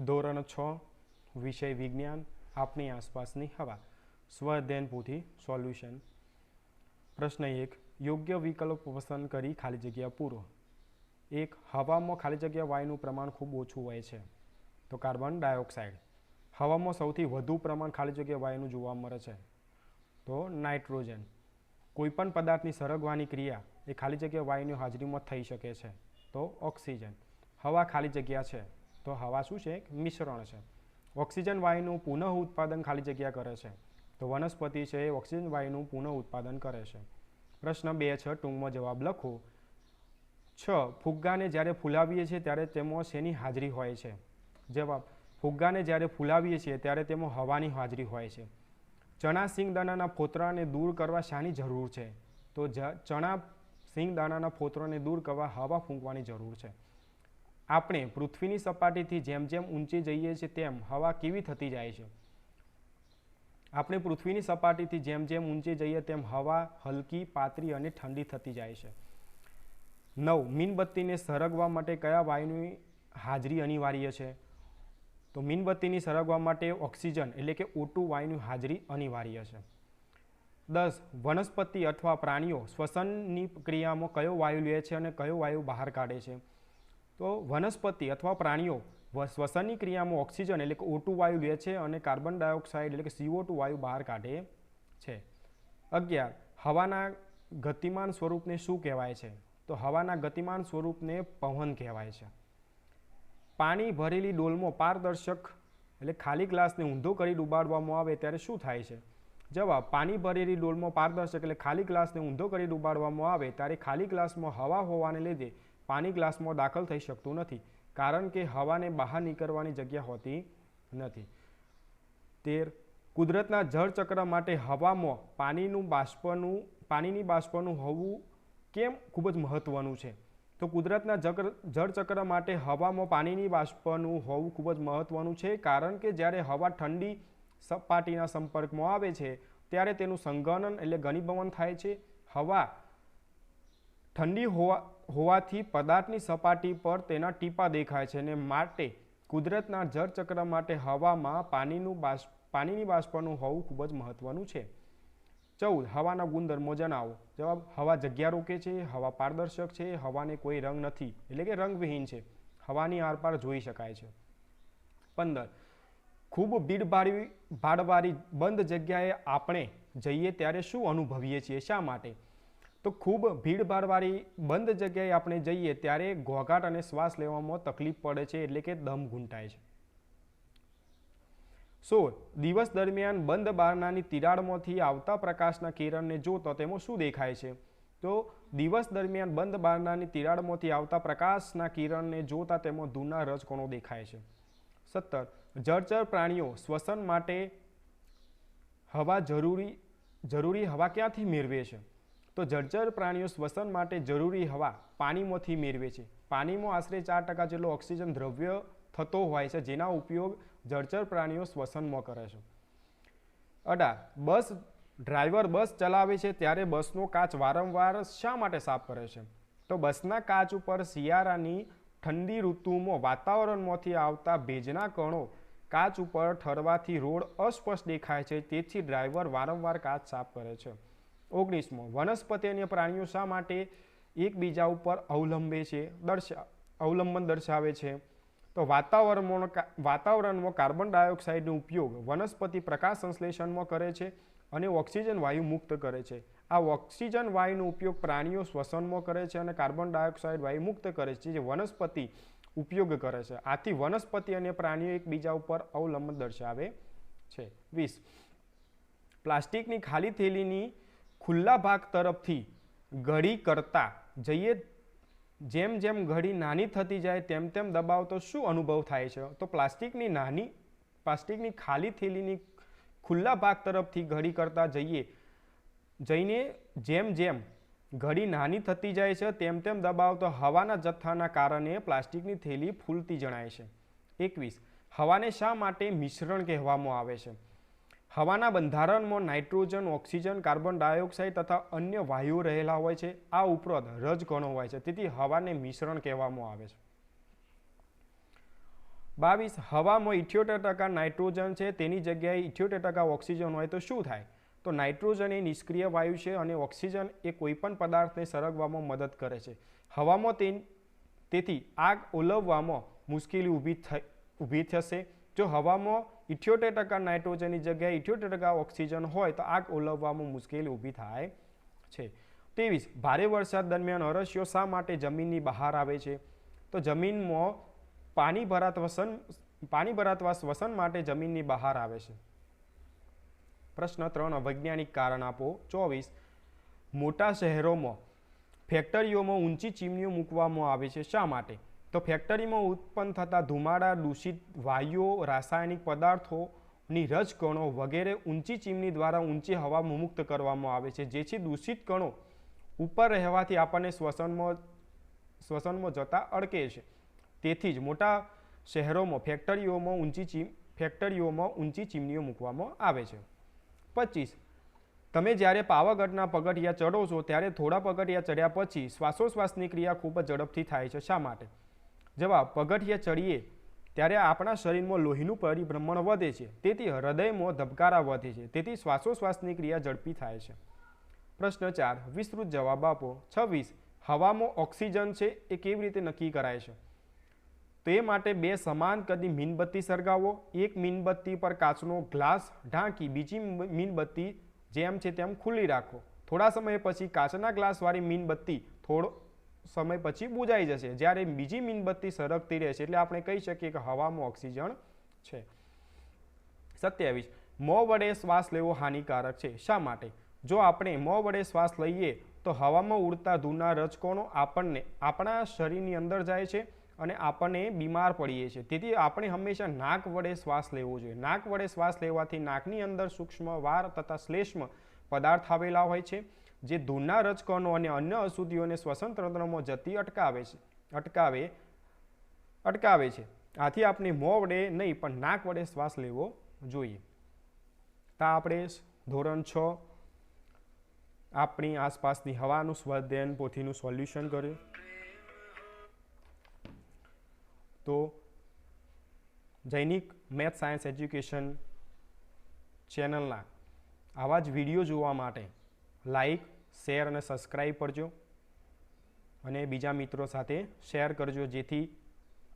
ધોરણ છ, વિષય વિજ્ઞાન આપણી આસપાસની હવા. સ્વધ્યન પોથી સોલ્યુશન. પ્રશ્ન એક, યોગ્ય વિકલ્પ પસંદ કરી ખાલી જગ્યા પૂરો. એક, હવામાં ખાલી જગ્યા વાયુનું પ્રમાણ ખૂબ ઓછું હોય છે. તો કાર્બન ડાયોક્સાઇડ. હવામાં સૌથી વધુ પ્રમાણ ખાલી જગ્યા વાયુનું જોવા મળે છે. તો નાઇટ્રોજન. કોઈપણ પદાર્થની સરગવાની ક્રિયા એ ખાલી જગ્યા વાયુની હાજરીમાં થઈ શકે છે. તો ઓક્સિજન. હવા ખાલી જગ્યા છે. તો હવા શું છે? મિશ્રણ છે. ઓક્સિજન વાયુનું પુનઃ ઉત્પાદન ખાલી જગ્યા કરે છે. તો વનસ્પતિ છે એ ઓક્સિજન વાયુનું પુનઃ ઉત્પાદન કરે છે. પ્રશ્ન બે છ, ટૂંકમાં જવાબ લખો. છ, ફુગ્ગાને જ્યારે ફૂલાવીએ છીએ ત્યારે તેમાં શેની હાજરી હોય છે? જવાબ, ફુગ્ગાને જ્યારે ફૂલાવીએ છીએ ત્યારે તેમાં હવાની હાજરી હોય છે. ચણા સિંગદાણાના ફોતરાને દૂર કરવા શાની જરૂર છે? તો ચણા સિંગદાણાના ફોતરાને દૂર કરવા હવા ફૂંકવાની જરૂર છે. આપણે પૃથ્વીની સપાટીથી જેમ જેમ ઊંચી જઈએ છીએ તેમ હવા કેવી થતી જાય છે. આપણે પૃથ્વીની સપાટીથી જેમ જેમ ઊંચી જઈએ તેમ હવા હલકી, પાતળી અને ઠંડી થતી જાય છે. નવ, મીણબત્તીને સરગવા માટે કયા વાયુની હાજરી અનિવાર્ય છે? તો મીણબત્તીની સરગવા માટે ઓક્સિજન એટલે કે ઓટુ વાયુની હાજરી અનિવાર્ય છે. દસ, વનસ્પતિ અથવા પ્રાણીઓ શ્વસનની ક્રિયામાં કયો વાયુ લે છે અને કયો વાયુ બહાર કાઢે છે? તો વનસ્પતિ અથવા પ્રાણીઓ શ્વસનની ક્રિયામાં ઓક્સિજન એટલે કે ઓટુ વાયુ લે છે અને કાર્બન ડાયોક્સાઇડ એટલે કે સીઓ ટુ વાયુ બહાર કાઢે છે. અગિયાર, હવાના ગતિમાન સ્વરૂપને શું કહેવાય છે? તો હવાના ગતિમાન સ્વરૂપને પવન કહેવાય છે. પાણી ભરેલી ડોલમાં પારદર્શક એટલે ખાલી ગ્લાસને ઊંધો કરી ડૂબાડવામાં આવે ત્યારે શું થાય છે? જવાબ, પાણી ભરેલી ડોલમાં પારદર્શક એટલે ખાલી ગ્લાસને ઊંધો કરી ડૂબાડવામાં આવે ત્યારે ખાલી ગ્લાસમાં હવા હોવાને લીધે પાણી ગ્લાસમાં દાખલ થઈ શકતું નથી, કારણ કે હવાને બહાર નીકળવાની જગ્યા હોતી નથી. તેર, કુદરતના જળચક્ર માટે હવામાં પાણીનું બાષ્પનું, પાણીની બાષ્પનું હોવું કેમ ખૂબ જ મહત્ત્વનું છે? તો કુદરતના જળચક્ર માટે હવામાં પાણીની બાષ્પનું હોવું ખૂબ જ મહત્ત્વનું છે, કારણ કે જ્યારે હવા ઠંડી સપાટીના સંપર્કમાં આવે છે, ત્યારે તેનું સંગનન એટલે ઘનીભવન થાય છે. હવા ઠંડી હોવા, હોવાથી પદાર્થની સપાટી પર તેના ટીપા દેખાય છે અને માટે કુદરતના જળચક્ર માટે હવામાં પાણીનું બાષ્પ, પાણીની બાષ્પનું હોવું ખૂબ જ મહત્ત્વનું છે. ચૌદ, હવાના ગુણધર્મો જણાવો. જવાબ, હવા જગ્યા રોકે છે, હવા પારદર્શક છે, હવાને કોઈ રંગ નથી, એટલે કે રંગવિહીન છે. હવાની આરપાર જોઈ શકાય છે. પંદર, ખૂબ ભીડભાડી ભાડવાળી બંધ જગ્યાએ આપણે જઈએ ત્યારે શું અનુભવીએ છીએ? શા માટે? તો ખૂબ ભીડભાડવાળી બંધ જગ્યાએ આપણે જઈએ ત્યારે ઘોઘાટ અને શ્વાસ લેવામાં તકલીફ પડે છે એટલે કે દમ ઘૂંટાય છે. સો, દિવસ દરમિયાન બંધ બારણાની તિરાડમાંથી આવતા પ્રકાશના કિરણને જોતો તેમાં શું દેખાય છે? તો દિવસ દરમિયાન બંધ બારણાની તિરાડમાંથી આવતા પ્રકાશના કિરણને જોતા તેમાં ધૂના રજકણો દેખાય છે. સત્તર, જળચર પ્રાણીઓ શ્વસન માટે હવા જરૂરી જરૂરી હવા ક્યાંથી મેળવે છે? તો જળચર પ્રાણીઓ શ્વસન માટે જરૂરી હવા પાણીમાંથી મેળવે છે. પાણીમાં આશરે ચાર ટકા જેટલો ઓક્સિજન દ્રવ્ય થતો હોય છે, જેના ઉપયોગ જળચર પ્રાણીઓ શ્વસનમાં કરે છે. અઢાર બસ ડ્રાઈવર બસ ચલાવે છે ત્યારે બસનો કાચ વારંવાર શા માટે સાફ કરે છે? તો બસના કાચ ઉપર શિયાળાની ઠંડી ઋતુમાં વાતાવરણમાંથી આવતા ભેજના કણો કાચ ઉપર ઠરવાથી રોડ અસ્પષ્ટ દેખાય છે, તેથી ડ્રાઈવર વારંવાર કાચ સાફ કરે છે. ઓગણીસમો. વનસ્પતિ અને પ્રાણીઓ શા માટે એકબીજા ઉપર અવલંબે છે? દર્શા, અવલંબન દર્શાવે છે. તો વાતાવરણમાં વાતાવરણમાં કાર્બન ડાયોક્સાઇડનો ઉપયોગ વનસ્પતિ પ્રકાશ સંશ્લેષણમાં કરે છે અને ઓક્સિજન વાયુ મુક્ત કરે છે. આ ઓક્સિજન વાયુનો ઉપયોગ પ્રાણીઓ શ્વસનમાં કરે છે અને કાર્બન ડાયોક્સાઇડ વાયુ મુક્ત કરે છે, જે વનસ્પતિ ઉપયોગ કરે છે. આથી વનસ્પતિ અને પ્રાણીઓ એકબીજા ઉપર અવલંબન દર્શાવે છે. વીસ. પ્લાસ્ટિકની ખાલી થેલીની ખુલ્લા ભાગ તરફથી ઘડી કરતા જઈએ. જેમ જેમ ઘડી નાની થતી જાય, તેમ તેમ દબાવતો શું અનુભવ થાય છે? તો પ્લાસ્ટિકની નાની, પ્લાસ્ટિકની ખાલી થેલીની ખુલ્લા ભાગ તરફથી ઘડી કરતા જઈએ. જઈને જેમ જેમ ઘડી નાની થતી જાય છે, તેમ તેમ દબાવતો હવાના જથ્થાના કારણે પ્લાસ્ટિકની થેલી ફૂલતી જણાય છે. એકવીસ. હવાને શા માટે મિશ્રણ કહેવામાં આવે છે? હવાના બંધારણમાં નાઇટ્રોજન, ઓક્સિજન, કાર્બન ડાયોક્સાઇડ તથા અન્ય વાયુઓ રહેલા હોય છે. આ ઉપરાંત રજકણો હોય છે. તેથી હવાને મિશ્રણ કહેવામાં આવે છે. બાવીસ, હવામાં ઇઠ્યોતેર ટકા નાઇટ્રોજન છે. તેની જગ્યાએ ઇઠ્યોતેર ટકા ઓક્સિજન હોય તો શું થાય? તો નાઇટ્રોજન એ નિષ્ક્રિય વાયુ છે અને ઓક્સિજન એ કોઈપણ પદાર્થને સરગવામાં મદદ કરે છે. હવામાં તે તેથી આગ ઓલવવામાં મુશ્કેલી ઊભી થઈ ઊભી થશે. જો હવામાં ઇઠ્યોતેર ટકા નાઇટ્રોજનની જગ્યાએ ઇઠ્યોતેર ટકા ઓક્સિજન હોય તો આગ ઓલવવામાં મુશ્કેલી ઊભી થાય છે. ત્રેવીસ, ભારે વરસાદ દરમિયાન અરસ્યો શા માટે જમીનની બહાર આવે છે? તો જમીનમાં પાણી ભરાત વસન, પાણી ભરાતવા શ્વસન માટે જમીનની બહાર આવે છે. પ્રશ્ન ત્રણ, વૈજ્ઞાનિક કારણ આપો. ચોવીસ, મોટા શહેરોમાં, ફેક્ટરીઓમાં ઊંચી ચીમનીઓ મૂકવામાં આવે છે. શા માટે? તો ફેક્ટરીમાં ઉત્પન્ન થતા ધુમાડા, દૂષિત વાયુઓ, રાસાયણિક પદાર્થોની રજકણો વગેરે ઊંચી ચીમની દ્વારા ઊંચી હવામાં મુક્ત કરવામાં આવે છે. જેથી દૂષિત કણો ઉપર રહેવાથી આપણને શ્વસનમાં શ્વસનમાં જતા અડકે છે. તેથી જ મોટા શહેરોમાં ફેક્ટરીઓમાં ઊંચી ચીમ, ફેક્ટરીઓમાં ઊંચી ચીમનીઓ મૂકવામાં આવે છે. પચીસ. તમે જ્યારે પાવાગઢના પગથિયા ચડો છો, ત્યારે થોડા પગથિયા ચડ્યા પછી શ્વાસોશ્વાસની ક્રિયા ખૂબ જ ઝડપથી થાય છે. શા માટે? જવાબ પગથિયે ચડીએ, ત્યારે આપણા શરીરમાં લોહીનું પરિભ્રમણ વધે છે. તેથી હૃદયમાં ધબકારા વધે છે. તેથી શ્વાસોશ્વાસની ક્રિયા ઝડપી થાય છે. પ્રશ્ન ચાર, વિસ્તૃત જવાબ આપો. છવ્વીસ, હવામાં ઓક્સિજન છે એ કેવી રીતે નક્કી કરાય છે? તો માટે બે સમાન કદી મીણબત્તી સળગાવો. એક મીણબત્તી પર કાચનો ગ્લાસ ઢાંકી, બીજી મીણબત્તી જેમ છે તેમ ખુલ્લી રાખો. થોડા સમય પછી કાચના ગ્લાસવાળી મીણબત્તી થોડો સમય પછી બુજાઈ જશે. જ્યારે બીજી મીણબત્તી સરકતી રહેશે, એટલે આપણે કહી શકીએ કે હવામાં ઓક્સિજન છે. સત્યાવીસ, મોં વડે શ્વાસ લેવો હાનિકારક છે. શા માટે? જો આપણે મોં વડે શ્વાસ લઈએ, તો હવામાં ઉડતા ધૂળના રજકોણો આપણને, આપણા શરીરની અંદર જાય છે અને આપણને બીમાર પડીએ છીએ તેથી આપણે હંમેશા નાક વડે શ્વાસ લેવો જોઈએ. નાક વડે શ્વાસ લેવાથી નાકની અંદર સૂક્ષ્મ, વાર તથા શ્લેષ્મ પદાર્થ આવેલા હોય છે. જે ધૂળના રજકણો અને અન્ય અશુદ્ધિઓને શ્વસન તંત્રમાં જતી અટકાવે છે, અટકાવે અટકાવે છે. આથી આપણે મોં વડે નહીં, પણ નાક વડે શ્વાસ લેવો જોઈએ. તો આપણે ધોરણ છ, આપણી આસપાસની હવાનું સ્વાધ્યાયન પોથીનું સોલ્યુશન કર્યું. તો જૈનિક મેથ સાયન્સ એજ્યુકેશન ચેનલના આવા જ વીડિયો જોવા માટે લાઈક શેર અને સબસ્ક્રાઈબ કરજો અને બીજા મિત્રો સાથે શેર કરજો જેથી